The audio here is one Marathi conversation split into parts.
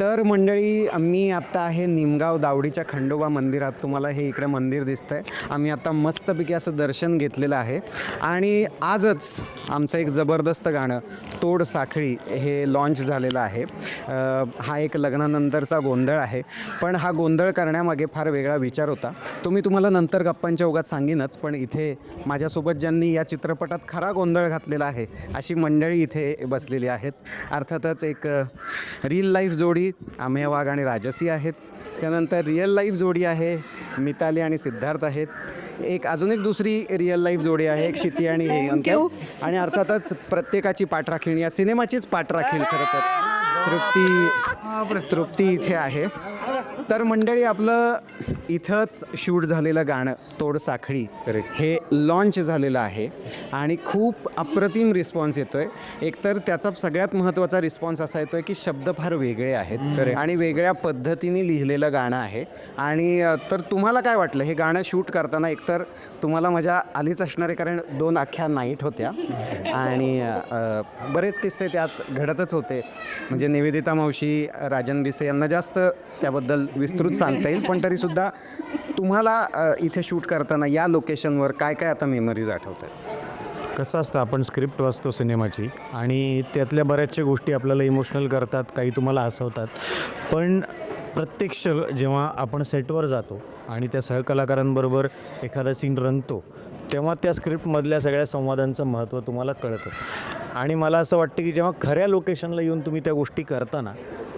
तर मंडळी आम्ही आत्ता आहे निमगाव दावडीच्या खंडोबा मंदिरात. तुम्हाला हे इकडे मंदिर दिसतं आहे आम्ही आत्ता मस्तपैकी असं दर्शन घेतलेलं आहे. आणि आजच आमचं एक जबरदस्त गाणं तोड साखळी हे लॉन्च झालेलं आहे. हा एक लग्नानंतरचा गोंधळ आहे. पण हा गोंधळ करण्यामागे फार वेगळा विचार होता. तो मी तुम्हाला नंतर गप्पांच्या ओघात सांगेनच पण इथे माझ्यासोबत ज्यांनी या चित्रपटात खरा गोंधळ घातलेला आहे अशी मंडळी इथे बसलेली आहेत. अर्थातच एक रील लाईफ जोडी अमेय वाघ आणि राजसी आहेत. त्यानंतर रिअल लाईफ जोडी आहे. मिताली आणि सिद्धार्थ आहेत. एक अजून एक दुसरी रिअल लाईफ जोडी आहे. एक क्षिती आणि हेमंत. आणि अर्थातच प्रत्येकाची पाठराखीण या सिनेमाचीच पाठराखीण खरं तर. तृप्ती तृप्ती इथे आहे. तर मंडळी आपलं इथंच शूट झालेलं गाणं तोड साखळी हे लॉन्च झालेलं आहे. आणि खूप अप्रतिम रिस्पॉन्स येतोय. एकतर त्याचा सगळ्यात महत्त्वाचा रिस्पॉन्स असा येतोय की शब्द फार वेगळे आहेत. आणि वेगळ्या पद्धतीने लिहिलेलं गाणं आहे. आणि तर तुम्हाला काय वाटलं? हे गाणं शूट करताना एकतर तुम्हाला मजा आलीच असणार आहे कारण दोन अख्ख्या नाईट होत्या. आणि बरेच किस्से त्यात घडतच होते. म्हणजे निवेदिता मावशी राजन बिसे यांना जास्त त्याबद्दल विस्तृत सांगता येईल पण तरीसुद्धा तुम्हाला इथे शूट करताना या लोकेशनवर काय काय आता मेमरीज आठवतात कसं असतं आपण स्क्रिप्ट वाचतो सिनेमाची आणि त्यातल्या बऱ्याचशा गोष्टी आपल्याला इमोशनल करतात काही तुम्हाला हसवतात. पण प्रत्यक्ष जेव्हा आपण सेटवर जातो आणि त्या सहकलाकारांबरोबर एखादा सीन रंगतो तेव्हा त्या स्क्रिप्टमधल्या सगळ्या संवादांचं महत्त्व तुम्हाला कळतं. आणि मला असं वाटतं की जेव्हा खऱ्या लोकेशनला येऊन तुम्ही त्या गोष्टी करताना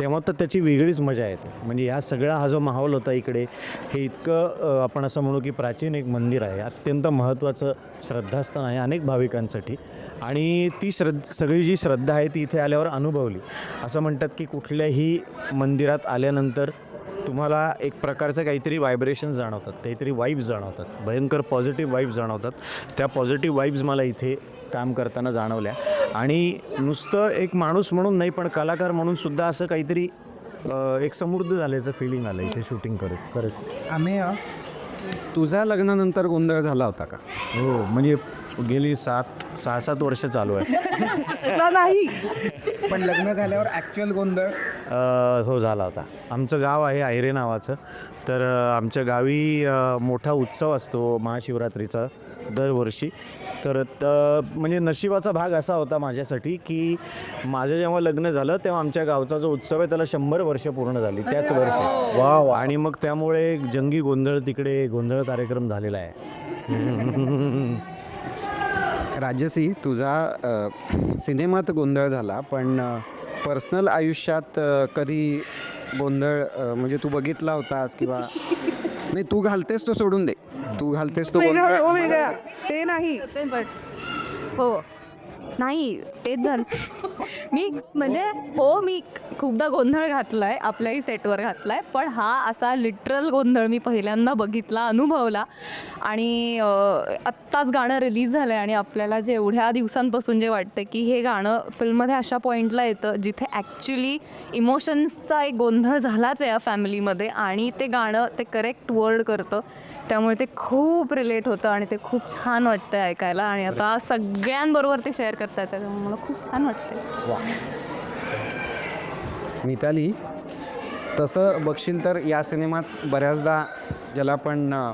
तेव्हा तर त्याची वेगळीच मजा येते. म्हणजे या सगळा हा जो माहोल होता इकडे हे इतकं आपण असं म्हणू की प्राचीन एक मंदिर आहे. अत्यंत महत्त्वाचं श्रद्धास्थान आहे अनेक भाविकांसाठी. आणि ती श्रद्ध सगळी जी श्रद्धा आहे ती इथे आल्यावर अनुभवली. असं म्हणतात की कुठल्याही मंदिरात आल्यानंतर तुम्हाला एक प्रकारचं काहीतरी व्हायब्रेशन जाणवतात. काहीतरी वाईब्स जाणवतात. भयंकर पॉझिटिव्ह वाईब्स जाणवतात. त्या पॉझिटिव्ह वाईब्स मला इथे काम करताना जाणवल्या. आणि नुसतं एक माणूस म्हणून नाही पण कलाकार म्हणून सुद्धा असं काहीतरी एक समृद्ध झाल्याचं फिलिंग आलं इथे शूटिंग करत करत. आम्ही तुझा लग्नानंतर गोंधळ झाला होता का? हो म्हणजे गेली सात सहा सात वर्ष चालू आहे. नाही. पण लग्न झाल्यावर ॲक्च्युअल गोंधळ? हो झाला होता. आमचं गाव आहे आयरे नावाचं. तर आमच्या गावी मोठा उत्सव असतो महाशिवरात्रीचा. दरवर्षी. तर म्हणजे नशिबाचा भाग असा होता माझ्यासाठी की माझं जेव्हा लग्न झालं तेव्हा आमच्या गावचा जो उत्सव आहे त्याला शंभर वर्ष पूर्ण झाली त्याच वर्षी. वा वा आणि मग त्यामुळे जंगी गोंधळ तिकडे गोंधळ कार्यक्रम झालेला आहे. राजसी तुझा सिनेमात गोंधळ झाला पण पर्सनल आयुष्यात कधी गोंधळ म्हणजे तू बघितला होतास किंवा नाही तू घालतेस तो सोडून दे. तू घालतेस तो वेगळं वेगळं. ते नाही. हो. नाही तेच झालं मी म्हणजे हो मी खूपदा गोंधळ घातलाय आपल्याही सेटवर घातलाय पण हा असा लिटरल गोंधळ मी पहिल्यांदा बघितला अनुभवला. आणि आत्ताच गाणं रिलीज झालं आहे आणि आपल्याला जे एवढ्या दिवसांपासून जे वाटतं की हे गाणं फिल्ममध्ये अशा पॉईंटला येतं जिथे ॲक्च्युली इमोशन्सचा एक गोंधळ झालाच आहे या फॅमिलीमध्ये आणि ते गाणं ते करेक्ट वर्ड करतं. त्यामुळे ते खूप रिलेट होतं आणि ते खूप छान वाटतं ऐकायला. आणि आता सगळ्यांबरोबर ते शेअर करता येतं त्यामुळे मला खूप छान वाटतं मिताली तसं बघशील तर या सिनेमात बऱ्याचदा ज्याला आपण अ,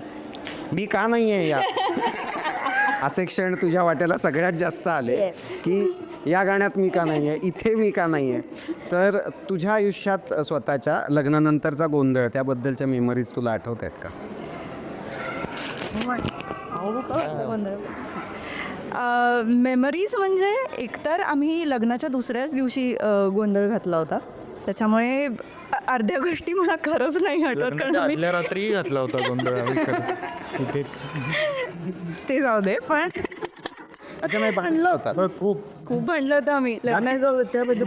मी का नाही आहे या? असे क्षण तुझ्या वाट्याला सगळ्यात जास्त आले की या गाण्यात मी का नाही आहे इथे मी का नाही आहे तर तुझ्या आयुष्यात स्वतःच्या लग्नानंतरचा गोंधळ त्याबद्दलच्या मेमरीज तुला आठवत आहेत का? मेमरीज म्हणजे एकतर आम्ही लग्नाच्या दुसऱ्याच दिवशी अ, गोंधळ घातला होता. त्याच्यामुळे अर्ध्या गोष्टी मला खरंच नाही आठवत कारण आम्ही आदल्या रात्री घातला होता गोंधळ आम्ही खरं. तिथेच. ते जाऊ दे पण अच्छा नाही भांडला होता. खूप खूप भांडलं होतं आम्ही. लग्न जाऊ त्याबद्दल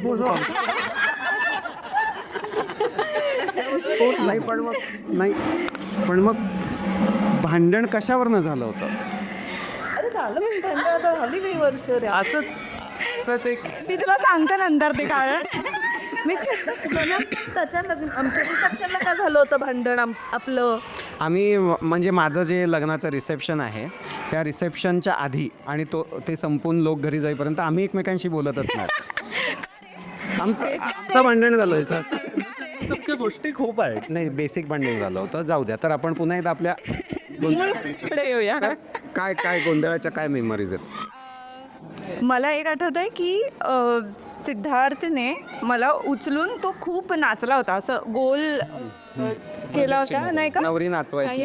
नाही पण मग नाही पण मग भांडण कशावरनं झालं होतं? झालं भांडण आता झाली काही वर्ष रे. असंच असंच एक मी तुला सांगते नंतर ते कारण. मी त्याच्या लग्न आमच्या रिसेप्शनला काय झालं होतं भांडण आपलं? आम्ही म्हणजे माझं जे लग्नाचं रिसेप्शन आहे त्या रिसेप्शनच्या आधी आणि तो ते संपून लोक घरी जाईपर्यंत आम्ही एकमेकांशी बोलतच नाही. आमचं आमचं भांडण झालं याचं. गोष्टी खूप आहेत. नाही बेसिक भांडण झालं होतं. जाऊ द्या तर आपण पुन्हा एकदा आपल्या पुढे येऊया. काय काय गोंधळाच्या काय मेमरीज आहेत? मला एक आठवत आहे की अ, सिद्धार्थने मला उचलून तो खूप नाचला होता. असं गोल अ, केला होता नाही का? नवरी नाचवायची.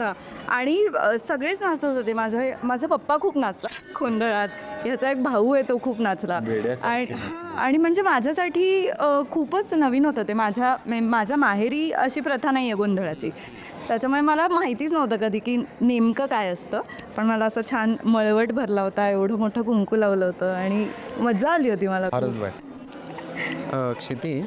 हा. आणि अ, सगळेच नाचत होते. माझा माझा पप्पा खूप नाचला गोंधळात. ह्याचा एक भाऊ आहे तो खूप नाचला. आणि आणि म्हणजे माझ्यासाठी अ, खूपच नवीन होतं ते. माझ्या मे- माझ्या माहेरी अशी प्रथा नाही आहे गोंधळाची. त्याच्यामुळे मला माहितीच नव्हतं कधी की नेमकं काय असतं. पण मला असं छान मळवट भरला होता एवढं मोठं कुंकू लावलं होतं आणि मजा आली होती मला फारच क्षिती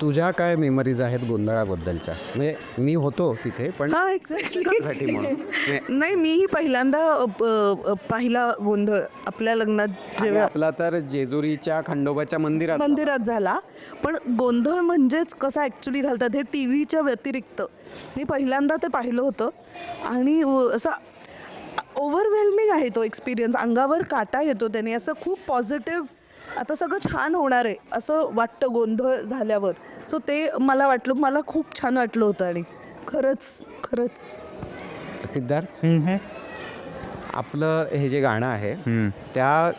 तुझ्या काय मेमरीज आहेत गोंधळाबद्दलच्या? म्हणजे मी होतो तिथे पण हा एक्झॅक्टली साठी म्हणून. म्हणजे नाही मीही पहिल्यांदा अ, प- अ, पाहिला गोंधळ आपल्या लग्नात आणि जेव्हा आपला तर जेजुरीच्या खंडोबाच्या मंदिरात मंदिरात झाला. पण गोंधळ म्हणजेच कसा ॲक्च्युली घालतात हे टी व्हीच्या व्यतिरिक्त. मी पहिल्यांदा ते पाहिलं होतं. आणि व- असा ओव्हरवेल्मिंग आहे तो एक्सपिरियन्स अंगावर काटा येतो त्याने. असं खूप पॉझिटिव्ह आता सगळं छान होणार आहे असं वाटतं गोंधळ झाल्यावर. सो ते मला वाटलं मला खूप छान वाटलं होतं आणि खरंच खरंच. सिद्धार्थ? आपलं हे जे गाणं आहे त्या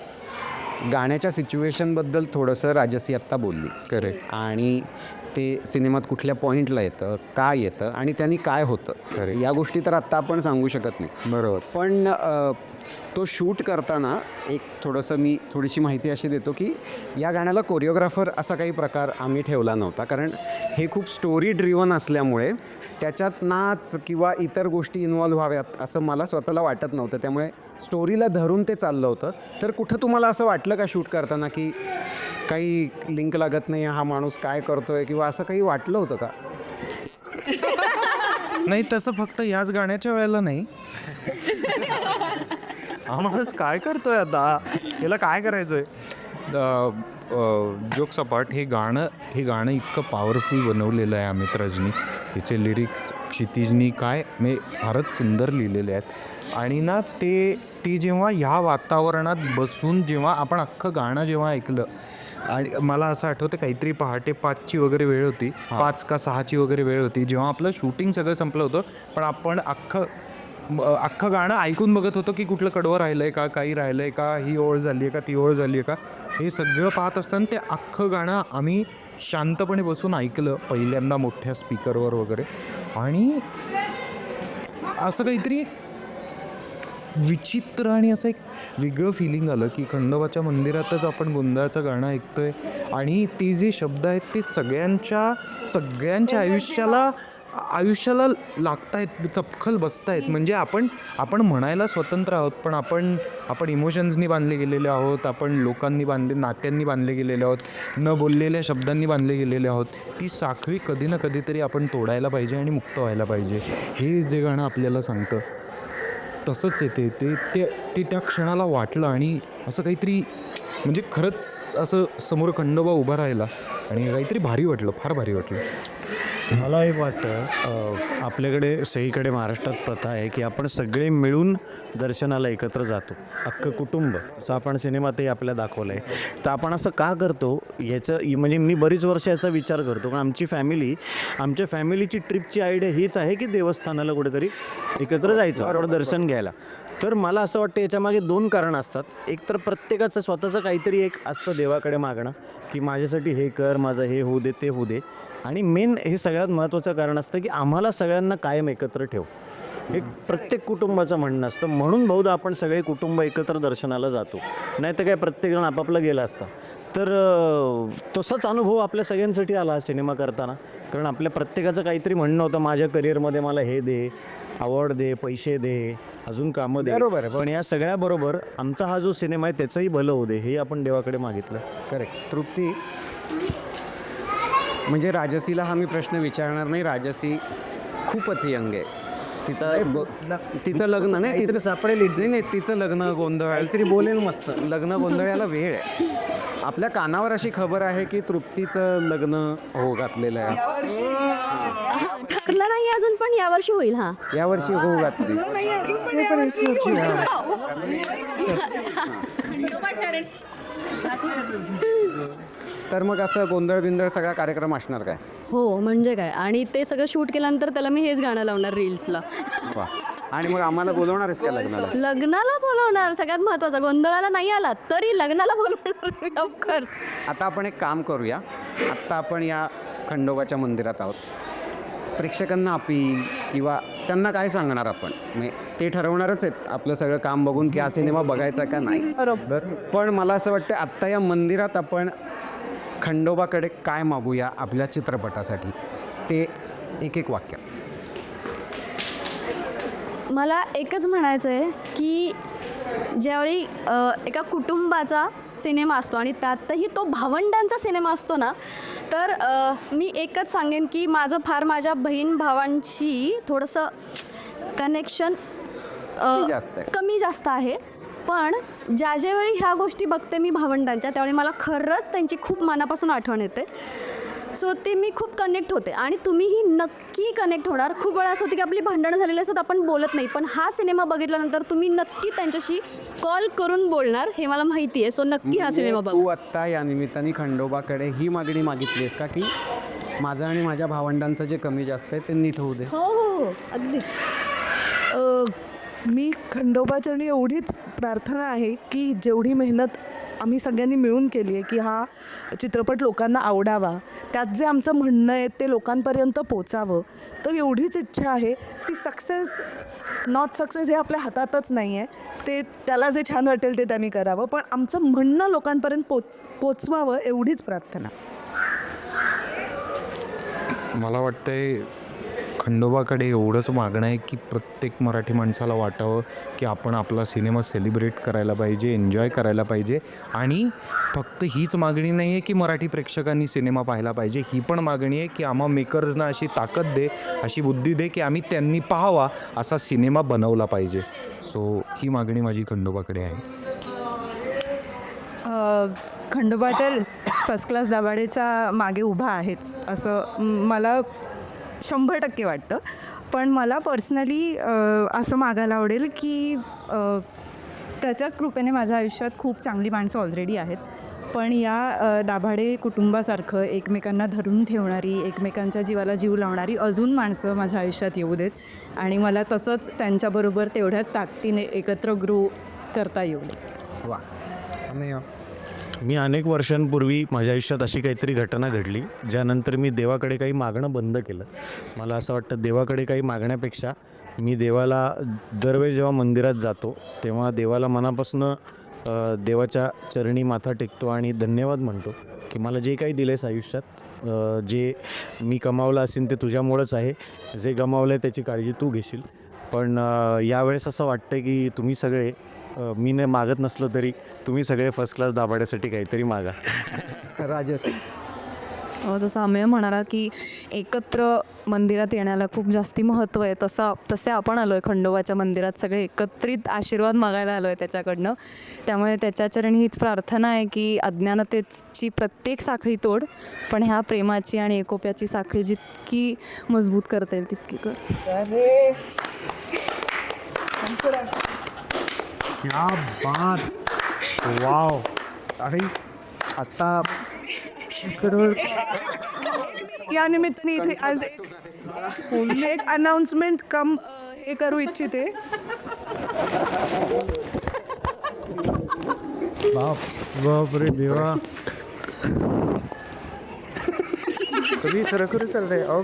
गाण्याच्या सिच्युएशनबद्दल थोडंसं राजसी आत्ता बोलली. करेक्ट आणि ते सिनेमात कुठल्या पॉईंटला येतं काय येतं आणि त्यांनी काय होतं? या गोष्टी तर आत्ता आपण सांगू शकत नाही. बरोबर. पण तो शूट करताना एक थोडंसं मी थोडीशी माहिती अशी देतो की या गाण्याला कोरिओग्राफर असा काही प्रकार आम्ही ठेवला नव्हता. कारण हे खूप स्टोरी ड्रिवन असल्यामुळे त्याच्यात नाच किंवा इतर गोष्टी इन्वॉल्व्ह व्हाव्यात असं मला स्वतःला वाटत नव्हतं. त्यामुळे स्टोरीला धरून ते चाललं होतं. तर कुठं तुम्हाला असं वाटलं का शूट करताना की काही लिंक लागत नाही हा माणूस काय करतोय किंवा असं काही वाटलं होतं का? नाही तसं फक्त याच गाण्याच्या वेळेला नाही. हा माणूस काय करतोय आता? याला काय करायचंय? जोक सपाट हे गाणं हे गाणं इतकं पॉवरफुल बनवलेलं आहे अमित रजनी. हिचे लिरिक्स क्षितिजनी काय म्हणजे फारच सुंदर लिहिलेले आहेत. आणि ना ते ती जेव्हा ह्या वातावरणात बसून जेव्हा आपण अख्खं गाणं जेव्हा ऐकलं आणि मला असं आठवतं काहीतरी पहाटे पाचची वगैरे वेळ होती. पाच का सहाची वगैरे वेळ होती. जेव्हा आपलं शूटिंग सगळं संपलं होतं पण आपण अख्खं अख्खं गाणं ऐकून बघत होतो की कुठलं कडवं राहिलं आहे का काही राहिलं आहे का ही ओळ झाली आहे का ती ओळ झाली आहे का? हे सगळं पाहत असताना ते अख्खं गाणं आम्ही शांतपणे बसून ऐकलं पहिल्यांदा मोठ्या स्पीकरवर वगैरे. आणि असं काहीतरी विचित्र आणि असं एक वेगळं फिलिंग आलं की खंडोबाच्या मंदिरातच आपण गोंधळाचं गाणं ऐकतोय. आणि ते जे शब्द आहेत ते सगळ्यांच्या सगळ्यांच्या आयुष्याला आयुष्याला लागतायत चपखल बसतायत. म्हणजे आपण आपण म्हणायला स्वतंत्र आहोत पण आपण आपण इमोशन्सनी बांधले गेलेले आहोत आपण लोकांनी बांधले नात्यांनी बांधले गेलेले आहोत न बोललेल्या शब्दांनी बांधले गेलेले आहोत. ती साखळी कधी ना कधीतरी आपण तोडायला पाहिजे आणि मुक्त व्हायला पाहिजे. हे जे गाणं आपल्याला सांगतं तसंच येते. ते ते ते त्या क्षणाला वाटलं आणि असं काहीतरी म्हणजे खरंच असं समोर खंडोबा उभा राहिला आणि काहीतरी भारी वाटलं फार भारी वाटलं. मला हे वाटतं आपल्याकडे सगळीकडे महाराष्ट्रात प्रथा आहे की आपण सगळे मिळून दर्शनाला एकत्र जातो. अख्खं कुटुंब. असं आपण सिनेमातही आपल्याला दाखवलं आहे तर आपण असं का करतो? याचं म्हणजे मी बरीच वर्ष याचा विचार करतो. कारण आमची फॅमिली आमच्या फॅमिलीची ट्रिपची आयडिया हीच आहे की देवस्थानाला कुठेतरी एकत्र जायचं बरोबर दर्शन घ्यायला. तर मला असं वाटतं याच्यामागे दोन कारणं असतात. एक तर प्रत्येकाचं स्वतःचं काहीतरी एक असतं देवाकडे मागणं की माझ्यासाठी हे कर माझं हे होऊ दे ते होऊ दे. आणि मेन हे सगळ्यात महत्त्वाचं कारण असतं की आम्हाला सगळ्यांना कायम एकत्र ठेव. हे प्रत्येक कुटुंबाचं म्हणणं असतं. म्हणून बहुधा आपण सगळे कुटुंब एकत्र दर्शनाला जातो. नाही तर काय प्रत्येकजण आपापला गेला असता. तर तसाच अनुभव आपल्या सगळ्यांसाठी आला हा सिनेमा करताना. कारण आपल्या प्रत्येकाचं काहीतरी म्हणणं होतं. माझ्या करिअरमध्ये मला हे दे अवॉर्ड दे पैसे दे अजून कामं दे. बरोबर आहे. पण या सगळ्याबरोबर आमचा हा जो सिनेमा आहे त्याचंही भलं होऊ दे हे आपण देवाकडे मागितलं. करेक्ट. तृप्ती म्हणजे राजसीला हा मी प्रश्न विचारणार नाही. राजसी खूपच यंग आहे. तिचं तिचं लग्न नाही तिचं सापडेल नाही नाही तिचं लग्न गोंधळ तरी बोलेल मस्त. लग्न गोंधळाला वेळ आहे. आपल्या कानावर अशी खबर आहे की तृप्तीचं लग्न हो घातलेलं आहे. ठरलं नाही अजून पण यावर्षी होईल हा. यावर्षी हो घातली. तर मग असं गोंधळ बिंदळ सगळा कार्यक्रम असणार काय? हो म्हणजे काय? आणि ते सगळं शूट केल्यानंतर त्याला मी हेच गाणं लावणार रील्सला. वा. आणि मग आम्हाला बोलवणारच का लग्नाला? लग्नाला बोलवणार. सगळ्यात महत्वाचं गोंधळाला नाही आला तरी लग्नाला बोलवणार. ऑफकोर्स आता आपण एक काम करूया. आत्ता आपण या खंडोबाच्या मंदिरात आहोत. प्रेक्षकांना अपील किंवा त्यांना काय सांगणार आपण? म्हणजे ते ठरवणारच आहेत. आपलं सगळं काम बघून की हा सिनेमा बघायचा का नाही? बरोबर. पण मला असं वाटतं आत्ता या मंदिरात आपण खंडोबाकडे काय मागूया आपल्या चित्रपटासाठी? ते एक एक वाक्य. मला एकच म्हणायचं आहे की ज्यावेळी एका कुटुंबाचा सिनेमा असतो आणि त्यातही तो भावंडांचा सिनेमा असतो ना तर अ, मी एकच सांगेन की माझं फार माझ्या बहीण भावांशी थोडंसं कनेक्शन कमी जास्त आहे. कमी जास्त आहे. पण ज्या ज्यावेळी ह्या गोष्टी बघते मी भावंडांच्या त्यावेळी मला खरंच त्यांची खूप मनापासून आठवण येते. सो ते मी खूप कनेक्ट होते. आणि तुम्हीही नक्की कनेक्ट होणार. खूप वेळा असं होतं की आपली भांडणं झालेली असतात आपण बोलत नाही. पण हा सिनेमा बघितल्यानंतर तुम्ही नक्की त्यांच्याशी कॉल करून बोलणार हे मला माहिती आहे. सो नक्की हा सिनेमा म्हणजे तू बघा. आत्ता या निमित्ताने खंडोबाकडे ही मागणी मागितलीस का की माझं आणि माझ्या भावंडांचं जे कमी जास्त आहे ते नीट होऊ दे? हो हो हो. अगदीच. मी खंडोबाचरणी एवढीच प्रार्थना आहे की जेवढी मेहनत आम्ही सगळ्यांनी मिळून केली आहे की हा चित्रपट लोकांना आवडावा त्यात जे आमचं म्हणणं आहे ते लोकांपर्यंत पोचावं तर एवढीच इच्छा आहे. की सक्सेस नॉट सक्सेस हे आपल्या हातातच नाही आहे. ते त्याला जे छान वाटेल ते त्यांनी करावं पण आमचं म्हणणं लोकांपर्यंत पोच पोचवावं एवढीच प्रार्थना. मला वाटतंय खंडोबाकडे एवढंच मागणं आहे की प्रत्येक मराठी माणसाला वाटावं की आपण आपला सिनेमा सेलिब्रेट करायला पाहिजे एन्जॉय करायला पाहिजे. आणि फक्त हीच मागणी नाही आहे की मराठी प्रेक्षकांनी सिनेमा पाहायला पाहिजे. ही पण मागणी आहे की आम्हा मेकर्सना अशी ताकद दे अशी बुद्धी दे की आम्ही त्यांनी पाहावा असा सिनेमा बनवला पाहिजे. सो ही मागणी माझी खंडोबाकडे आहे. खंडोबा तर फर्स्ट क्लास दाभाडेच्या मागे उभा आहेच. असं मला शंभर टक्के वाटतं. पण मला पर्सनली असं मागायला आवडेल की त्याच्याच कृपेने माझ्या आयुष्यात खूप चांगली माणसं ऑलरेडी आहेत. पण या दाभाडे कुटुंबासारखं एकमेकांना धरून ठेवणारी एकमेकांच्या जीवाला जीव लावणारी अजून माणसं माझ्या आयुष्यात येऊ देत. आणि मला तसंच त्यांच्याबरोबर तेवढ्याच ताकदीने एकत्र ग्रो करता येऊ दे वा. मी अनेक वर्षांपूर्वी माझ्या आयुष्यात अशी काहीतरी घटना घडली ज्यानंतर मी देवाकडे काही मागणं बंद केलं. मला असं वाटतं देवाकडे काही मागण्यापेक्षा मी देवाला दरवेळी जेव्हा मंदिरात जातो तेव्हा देवाला मनापासून देवाच्या चरणी माथा टेकतो आणि धन्यवाद म्हणतो की मला जे काही दिलेस आयुष्यात जे मी कमावलं असेल ते तुझ्यामुळंच आहे जे गमावलं आहे त्याची काळजी तू घेशील. पण यावेळेस असं वाटतं की तुम्ही सगळे मी नाही मागत नसलं तरी तुम्ही सगळे फर्स्ट क्लास दाबाड्यासाठी काहीतरी मागा. राजस जसं अमेय म्हणाला की एकत्र मंदिरात येण्याला खूप जास्ती महत्त्व आहे. तसं तसे आपण आलो आहे खंडोबाच्या मंदिरात. सगळे एकत्रित आशीर्वाद मागायला आलो आहे त्याच्याकडनं. त्यामुळे त्याच्या चरणी हीच प्रार्थना आहे की अज्ञानतेची प्रत्येक साखळी तोड पण ह्या प्रेमाची आणि एकोप्याची साखळी जितकी मजबूत करता येईल तितकी कर. क्या बात? वाव अरे आता इथे आज एक एक अनाउन्समेंट कम हे करू इच्छिते। देवा। कधी खरोखर चाललंय अहो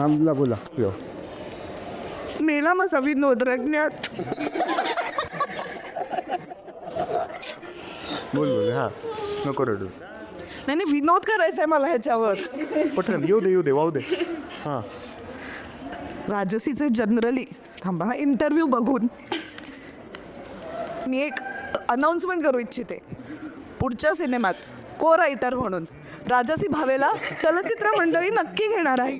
हां बोला. बोला यो. मेला मग विनोद रंगण्यात. बोल बोल. हां. नको रडू. नाही नाही विनोद करायचा आहे मला ह्याच्यावर. पटकन येऊ दे येऊ दे वाहू दे. हां. राजसीचे जनरली थांबा हा इंटरव्ह्यू बघून. मी एक अनाउन्समेंट करू इच्छिते. पुढच्या सिनेमात को रायटर म्हणून. राजसी भावेला चलचित्र मंडळी नक्की घेणार आहे.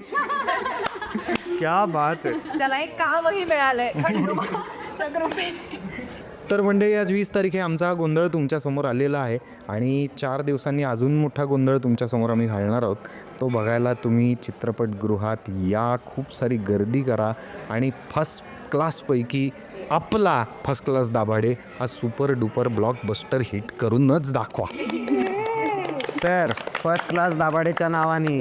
क्या बात आहे. त्याला एक कामही मिळालंय. तर मंडळी आज वीस तारीख आहे. आमचा हा गोंधळ तुमच्यासमोर आलेला आहे. आणि चार दिवसांनी अजून मोठा गोंधळ तुमच्यासमोर आम्ही घालणार आहोत. तो बघायला तुम्ही चित्रपटगृहात या. खूप सारी गर्दी करा. आणि फर्स्ट क्लासपैकी आपला फर्स्ट क्लास दाभाडे हा सुपर डुपर ब्लॉकबस्टर हिट करूनच दाखवा. तर फर्स्ट क्लास दाभाडेच्या नावाने.